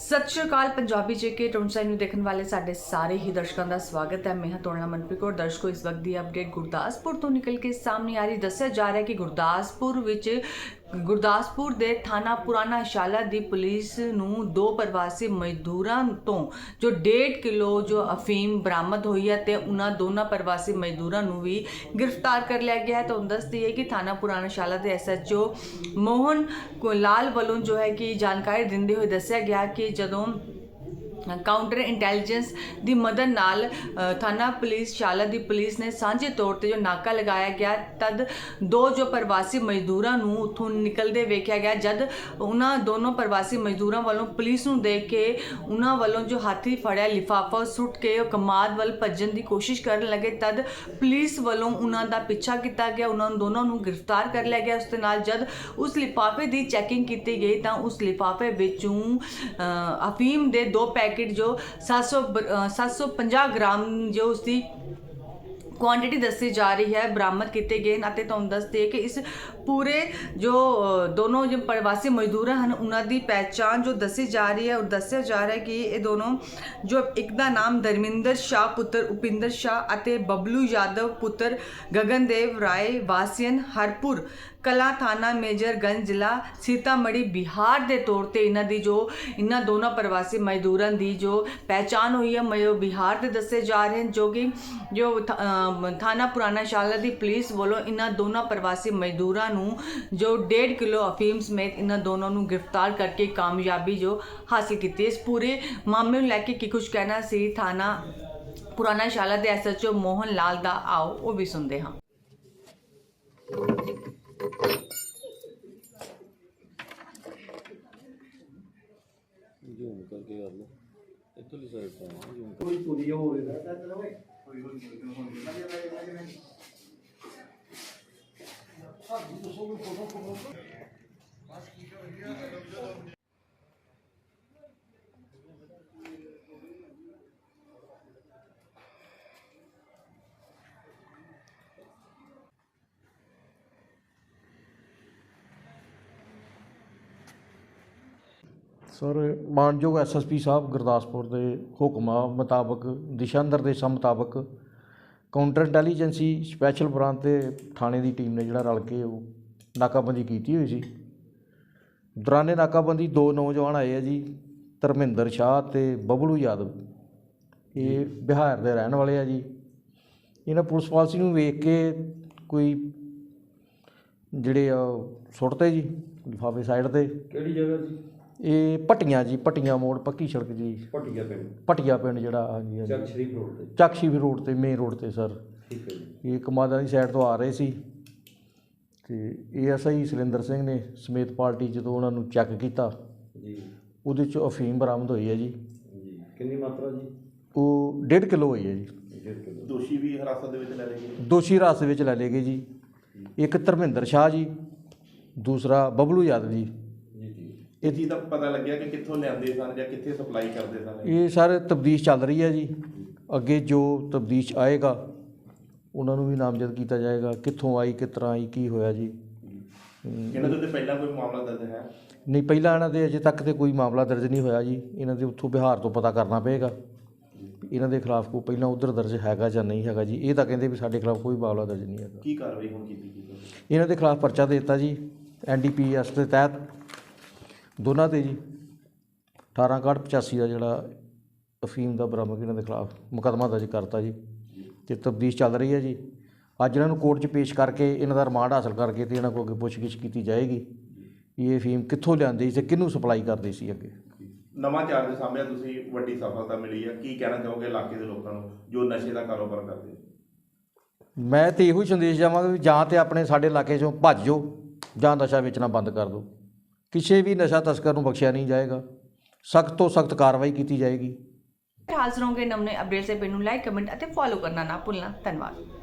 ਸਤਿ ਸ਼੍ਰੀ ਅਕਾਲ, ਪੰਜਾਬੀ ਜੇਕੇ ਟੌਨਸਾਈ ਨੂੰ ਦੇਖਣ ਵਾਲੇ ਸਾਡੇ ਸਾਰੇ ਹੀ ਦਰਸ਼ਕਾਂ ਦਾ ਸਵਾਗਤ ਹੈ। ਮੈਂ ਹਾਂ ਤੋੜਨਾ ਮਨਪ੍ਰੀਤ ਕੌਰ। ਦਰਸ਼ਕੋ, ਇਸ ਵਕਤ ਦੀ ਅਪਡੇਟ ਗੁਰਦਾਸਪੁਰ ਤੋਂ ਨਿਕਲ ਕੇ ਸਾਹਮਣੇ ਆ ਰਹੀ। ਦੱਸਿਆ ਜਾ ਰਿਹਾ ਹੈ ਕਿ ਗੁਰਦਾਸਪੁਰ ਵਿੱਚ ਗੁਰਦਾਸਪੁਰ ਦੇ ਥਾਣਾ ਪੁਰਾਣਾ ਸ਼ਾਲਾ ਦੀ ਪੁਲਿਸ ਨੂੰ ਦੋ ਪ੍ਰਵਾਸੀ ਮਜ਼ਦੂਰਾਂ ਤੋਂ ਜੋ 1.5 ਕਿਲੋ ਜੋ ਅਫੀਮ ਬਰਾਮਦ ਹੋਈ ਹੈ ਤੇ ਉਹਨਾਂ ਦੋਨਾਂ ਪ੍ਰਵਾਸੀ ਮਜ਼ਦੂਰਾਂ ਨੂੰ ਵੀ ਗ੍ਰਿਫਤਾਰ ਕਰ ਲਿਆ ਗਿਆ ਹੈ। ਤਾਂ ਦੱਸਦੀ ਹੈ ਕਿ ਥਾਣਾ ਪੁਰਾਣਾ ਸ਼ਾਲਾ ਦੇ ਐਸਐਚਓ ਮੋਹਨ ਲਾਲ ਵੱਲੋਂ ਜੋ ਹੈ ਕਿ ਜਾਣਕਾਰੀ ਦਿੰਦੇ ਹੋਏ ਦੱਸਿਆ ਗਿਆ ਕਿ ਜਦੋਂ ਕਾਊਂਟਰ ਇੰਟੈਲੀਜੈਂਸ ਦੀ ਮਦਦ ਨਾਲ ਥਾਣਾ ਪੁਲਿਸ, ਸ਼ਾਲਾ ਦੀ ਪੁਲਿਸ ਨੇ ਸਾਂਝੇ ਤੌਰ ਤੇ ਜੋ ਨਾਕਾ ਲਗਾਇਆ ਗਿਆ, ਤਦ ਦੋ ਜੋ ਪ੍ਰਵਾਸੀ ਮਜ਼ਦੂਰਾਂ ਨੂੰ ਉੱਥੋਂ ਨਿਕਲਦੇ ਵੇਖਿਆ ਗਿਆ, ਜਦ ਉਹਨਾਂ ਦੋਨੋਂ ਪ੍ਰਵਾਸੀ ਮਜ਼ਦੂਰਾਂ ਵੱਲੋਂ ਪੁਲਿਸ ਨੂੰ ਦੇਖ ਕੇ ਉਹਨਾਂ ਵੱਲੋਂ ਜੋ ਹਾਥੀ ਫੜਿਆ, ਲਿਫਾਫਾ ਸੁੱਟ ਕੇ ਉਹ ਕਮਾਦ ਵੱਲ ਭੱਜਣ ਦੀ ਕੋਸ਼ਿਸ਼ ਕਰਨ ਲੱਗੇ, ਤਦ ਪੁਲਿਸ ਵੱਲੋਂ ਉਹਨਾਂ ਦਾ ਪਿੱਛਾ ਕੀਤਾ ਗਿਆ, ਉਹਨਾਂ ਨੂੰ ਦੋਨਾਂ ਨੂੰ ਗ੍ਰਿਫਤਾਰ ਕਰ ਲਿਆ ਗਿਆ, ਉਸ ਦੇ ਨਾਲ ਜਦ ਉਸ ਲਿਫਾਫੇ ਦੀ ਚੈਕਿੰਗ ਕੀਤੀ ਗਈ, ਤਾਂ ਉਸ ਲਿਫਾਫੇ ਵਿੱਚੋਂ ਅਫੀਮ ਦੇ ਦੋ ਪੈਕੇਟ ਜੋ 700 750 ਗ੍ਰਾਮ ਜੋ ਉਸ ਕੁਆਂਟੀਟੀ ਦੱਸੀ ਜਾ ਰਹੀ ਹੈ, ਬਰਾਮਦ ਕੀਤੇ ਗਏ ਹਨ ਅਤੇ ਤੁਹਾਨੂੰ ਦੱਸਦੇ ਕਿ ਇਸ ਪੂਰੇ ਜੋ ਦੋਨੋਂ ਜੋ ਪ੍ਰਵਾਸੀ ਮਜ਼ਦੂਰ ਹਨ, ਉਹਨਾਂ ਦੀ ਪਹਿਚਾਣ ਜੋ ਦੱਸੀ ਜਾ ਰਹੀ ਹੈ ਉਹ ਦੱਸਿਆ ਜਾ ਰਿਹਾ ਹੈ ਕਿ ਇਹ ਦੋਨੋਂ ਜੋ ਇੱਕ ਦਾ ਨਾਮ ਧਰਮਿੰਦਰ ਸ਼ਾਹ ਪੁੱਤਰ ਉਪਿੰਦਰ ਸ਼ਾਹ ਅਤੇ ਬਬਲੂ ਯਾਦਵ ਪੁੱਤਰ ਗਗਨਦੇਵ ਰਾਏ ਵਾਸੀਨ ਹਰਪੁਰ ਕਲਾ ਥਾਣਾ ਮੇਜਰਗੰਜ ਜ਼ਿਲ੍ਹਾ ਸੀਤਾਮੜੀ ਬਿਹਾਰ ਦੇ ਤੌਰ ਤੇ ਇਹਨਾਂ ਦੀ ਜੋ, ਇਹਨਾਂ ਦੋਨਾਂ ਪ੍ਰਵਾਸੀ ਮਜ਼ਦੂਰਾਂ ਦੀ ਜੋ ਪਹਿਚਾਣ ਹੋਈ ਹੈ ਮਜ਼ਦੂਰ ਬਿਹਾਰ ਦੇ ਦੱਸੇ ਜਾ ਰਹੇ ਹਨ, ਜੋ ਕਿ ਜੋ ਥ- ਥਾਣਾ ਪੁਰਾਣਾ ਸ਼ਾਲਾ ਦੀ ਪੁਲਿਸ ਵੱਲੋਂ ਇਹਨਾਂ ਦੋਨਾਂ ਪ੍ਰਵਾਸੀ ਮਜ਼ਦੂਰਾਂ ਨੂੰ ਜੋ 1.5 ਕਿਲੋ ਅਫੀਮ ਸਮੇਤ ਇਹਨਾਂ ਦੋਨਾਂ ਨੂੰ ਗ੍ਰਿਫਤਾਰ ਕਰਕੇ ਕਾਮਯਾਬੀ ਜੋ ਹਾਸਿਲ ਕੀਤੀ ਇਸ ਪੂਰੇ ਮਾਮਲੇ ਨੂੰ ਲੈ ਕੇ ਕੀ ਕੁਝ ਕਹਿਣਾ ਸੀ ਥਾਣਾ ਪੁਰਾਣਾ ਸ਼ਾਲਾ ਦੇ ਐਸਐਚਓ ਮੋਹਨ ਲਾਲ ਦਾ, ਆਓ ਉਹ ਵੀ ਸੁਣਦੇ ਹਾਂ। ਜ਼ੂਮ ਕਰਕੇ ਕਰ ਲਓ ਇੱਧਰਲੀ ਸਾਈਡ ਤੋਂ ਆਉਣਾ ਜ਼ੂਮ ਕੋਈ ਪੂਰੀ ਹੋਵੇ ਸਰ ਮਾਨਯੋਗ ਐਸਐਸਪੀ ਸਾਹਿਬ ਗੁਰਦਾਸਪੁਰ ਦੇ ਹੁਕਮਾਂ ਮੁਤਾਬਕ ਦਿਸ਼ਾ ਨਿਰਦੇਸ਼ਾਂ ਮੁਤਾਬਕ ਕਾਊਂਟਰ ਇੰਟੈਲੀਜੈਂਸੀ ਸਪੈਸ਼ਲ ਬ੍ਰਾਂਚ ਤੇ ਥਾਣੇ ਦੀ ਟੀਮ ਨੇ ਜਿਹੜਾ ਰਲ ਕੇ ਉਹ ਨਾਕਾਬੰਦੀ ਕੀਤੀ ਹੋਈ ਸੀ। ਦੌਰਾਨੇ ਨਾਕਾਬੰਦੀ ਦੋ ਨੌਜਵਾਨ ਆਏ ਆ ਜੀ ਧਰਮਿੰਦਰ ਸ਼ਾਹ ਤੇ ਬਬਲੂ ਯਾਦਵ। ਇਹ ਬਿਹਾਰ ਦੇ ਰਹਿਣ ਵਾਲੇ ਆ ਜੀ। ਇਹਨਾਂ ਪੁਲਿਸ ਪਾਲਸੀ ਨੂੰ ਵੇਖ ਕੇ ਕੋਈ ਜਿਹੜੇ ਆ ਸੁੱਟਤੇ ਜੀ ਲਿਫਾਫੇ ਸਾਈਡ ਤੇ। ਕਿਹੜੀ ਜਗ੍ਹਾ ਜੀ ਇਹ ਪਟੀਆਂ ਜੀ ਪਟੀਆਂ ਮੋੜ ਪੱਕੀ ਸੜਕ ਜੀ। ਪਟਿਆ ਪਿੰਡ। ਪਟੀਆ ਪਿੰਡ ਜਿਹੜਾ ਹਾਂਜੀ ਹਾਂਜੀ ਚੱਕ ਸ਼ਰੀਫ ਰੋਡ ਤੇ। ਚੱਕਸ਼ੀ ਰੋਡ ਤੇ ਮੇਨ ਰੋਡ ਤੇ ਸਰ ਠੀਕ ਹੈ ਜੀ। ਇਹ ਕਮਾਦਾਂ ਦੀ ਸਾਈਡ ਤੋਂ ਆ ਰਹੇ ਸੀ। ਤੇ ਏਐਸਆਈ ਸੁਰਿੰਦਰ ਸਿੰਘ ਨੇ ਸਮੇਤ ਪਾਰਟੀ ਜਦੋਂ ਉਹਨਾਂ ਨੂੰ ਚੈੱਕ ਕੀਤਾ ਜੀ। ਉਹਦੇ ਚ ਅਫੀਮ ਬਰਾਮਦ ਹੋਈ ਹੈ ਜੀ। ਜੀ। ਕਿੰਨੀ ਮਾਤਰਾ ਜੀ? ਉਹ 1.5 ਕਿਲੋ ਹੋਈ ਹੈ ਜੀ। 1.5 ਕਿਲੋ। ਦੋਸ਼ੀ ਵੀ ਹਿਰਾਸਤ ਦੇ ਵਿੱਚ ਲੈ ਲਏ ਗਏ ਦੋਸ਼ੀ ਰਾਸਤੇ ਵਿੱਚ ਲੈ ਲਏ ਗਏ ਜੀ। ਇੱਕ ਧਰਮਿੰਦਰ ਸ਼ਾਹ ਜੀ ਦੂਸਰਾ ਬਬਲੂ ਯਾਦਵ ਜੀ। ਇਹ ਚੀਜ਼ ਦਾ ਪਤਾ ਲੱਗਿਆ ਕਿ ਕਿੱਥੋਂ ਲਿਆਂਦੇ ਸਨ ਜਾਂ ਕਿੱਥੇ ਸਪਲਾਈ ਕਰਦੇ ਸਨ ਇਹ? ਸਾਰੇ ਤਬਦੀਸ਼ ਚੱਲ ਰਹੀ ਹੈ ਜੀ। ਅੱਗੇ ਜੋ ਤਬਦੀਸ਼ ਆਏਗਾ ਉਹਨਾਂ ਨੂੰ ਵੀ ਨਾਮਜ਼ਦ ਕੀਤਾ ਜਾਏਗਾ ਕਿੱਥੋਂ ਆਈ ਕਿਸ ਤਰ੍ਹਾਂ ਆਈ ਕੀ ਹੋਇਆ ਜੀ। ਇਹਨਾਂ ਦੇ ਪਹਿਲਾਂ ਕੋਈ ਮਾਮਲਾ ਦਰਜ ਹੈ? ਨਹੀਂ ਪਹਿਲਾਂ ਇਹਨਾਂ ਦੇ ਅਜੇ ਤੱਕ ਤੇ ਕੋਈ ਮਾਮਲਾ ਦਰਜ ਨਹੀਂ ਹੋਇਆ ਜੀ। ਇਹਨਾਂ ਦੇ ਉੱਥੋਂ ਬਿਹਾਰ ਤੋਂ ਪਤਾ ਕਰਨਾ ਪਏਗਾ। ਇਹਨਾਂ ਦੇ ਖਿਲਾਫ ਕੋਈ ਪਹਿਲਾਂ ਉਧਰ ਦਰਜ ਹੈਗਾ ਜਾਂ ਨਹੀਂ ਹੈਗਾ ਜੀ। ਇਹ ਤਾਂ ਕਹਿੰਦੇ ਵੀ ਸਾਡੇ ਖਿਲਾਫ ਕੋਈ ਮਾਮਲਾ ਦਰਜ ਨਹੀਂ ਹੈਗਾ। ਕੀ ਕਾਰਵਾਈ ਹੁਣ ਕੀਤੀ ਗਈ? ਇਹਨਾਂ ਦੇ ਖਿਲਾਫ ਪਰਚਾ ਦੇ ਦਿੱਤਾ ਜੀ। ਐਨਡੀਪੀਐਸ ਦੇ ਤਹਿਤ ਦੋਨਾਂ ਤੇ ਜੀ 1885 ਦਾ ਜਿਹੜਾ ਅਫੀਮ ਦਾ ਬਰਾਮਦ ਇਹਨਾਂ ਦੇ ਖਿਲਾਫ ਮੁਕੱਦਮਾ ਦਰਜ ਕਰਤਾ ਜੀ ਤੇ ਤਬਦੀਸ਼ ਚੱਲ ਰਹੀ ਹੈ ਜੀ। ਅੱਜ ਇਹਨਾਂ ਨੂੰ ਕੋਰਟ 'ਚ ਪੇਸ਼ ਕਰਕੇ ਇਹਨਾਂ ਦਾ ਰਿਮਾਂਡ ਹਾਸਲ ਕਰਕੇ ਤੇ ਇਹਨਾਂ ਕੋਲ ਅੱਗੇ ਪੁੱਛਗਿੱਛ ਕੀਤੀ ਜਾਏਗੀ ਇਹ ਅਫੀਮ ਕਿੱਥੋਂ ਲਿਆਂਦੇ ਸੀ ਕਿਹਨੂੰ ਸਪਲਾਈ ਕਰਦੇ ਸੀ ਅੱਗੇ। ਨਵਾਂ ਚਾਰਜ ਸਾਹਮਣੇ ਤੁਸੀਂ ਵੱਡੀ ਸਫਲਤਾ ਮਿਲੀ ਹੈ। ਕੀ ਕਹਿਣਾ ਚਾਹੋਗੇ ਇਲਾਕੇ ਦੇ ਲੋਕਾਂ ਨੂੰ ਜੋ ਨਸ਼ੇ ਦਾ ਕਾਰੋਬਾਰ ਕਰਦੇ ਮੈਂ ਤੇ ਇਹੋ ਹੀ ਸੰਦੇਸ਼ ਜਾਵਾਂਗਾ ਵੀ ਜਾਂ ਤੇ ਆਪਣੇ ਸਾਡੇ ਇਲਾਕੇ 'ਚੋਂ ਭੱਜ ਜਾਓ ਜਾਂ ਨਸ਼ਾ ਵੇਚਣਾ ਬੰਦ ਕਰ ਦਿਓ। ਕਿਸੇ ਵੀ ਨਸ਼ਾ ਤਸਕਰ ਨੂੰ ਬਖਸ਼ਿਆ ਨਹੀਂ ਜਾਏਗਾ। ਸਖਤ ਤੋਂ ਸਖਤ ਕਾਰਵਾਈ ਕੀਤੀ ਜਾਏਗੀ। ਹਾਜ਼ਰ ਹੋਗੇ ਨਵਨੇ ਅਪਡੇਟ ਸੇ ਪੇਜ ਲਾਈਕ, ਕਮੈਂਟ ਅਤੇ ਫੋਲੋ ਕਰਨਾ ਨਾ ਭੁੱਲਣਾ। ਧੰਨਵਾਦ।